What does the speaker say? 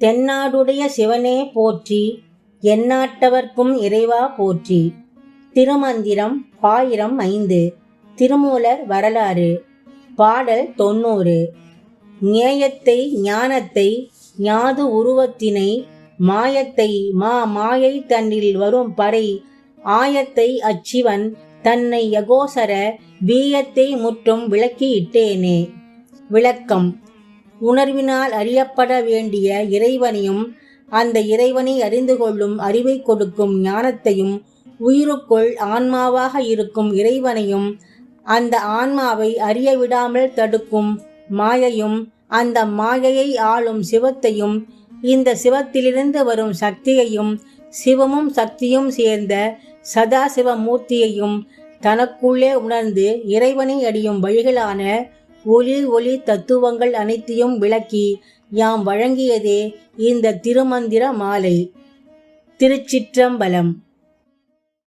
தென்னாடுடைய சிவனே போற்றி எந்நாட்டவர்க்கும் இறைவா போற்றி. திருமந்திரம் பாயிரம் ஐந்து திருமூலர் வரலாறு. பாடல் தொண்ணூறு. ஞேயத்தை ஞானத்தை ஞாது உருவத்தினை மாயத்தை மா மாயை தன்னில் வரும் படை ஆயத்தை அச்சிவன் தன்னை யகோசர வீயத்தை முற்றும் விளக்கியிட்டேனே. விளக்கம். உணர்வினால் அறியப்பட வேண்டிய இறைவனையும் அந்த இறைவனை அறிந்து கொள்ளும் அறிவை கொடுக்கும் ஞானத்தையும் உயிருக்குள் ஆன்மாவாக இருக்கும் இறைவனையும் அந்த ஆன்மாவை அறிய விடாமல் தடுக்கும் மாயையும் அந்த மாயையை ஆளும் சிவத்தையும் இந்த சிவத்திலிருந்து வரும் சக்தியையும் சிவமும் சக்தியும் சேர்ந்த சதாசிவ மூர்த்தியையும் தனக்குள்ளே உணர்ந்து இறைவனை அடியும் வழிகளான ஒளி ஒளி தத்துவங்கள் அனைத்தையும் விளக்கி யாம் வழங்கியதே இந்த திருமந்திர மாலை. திருச்சிற்றம்பலம்.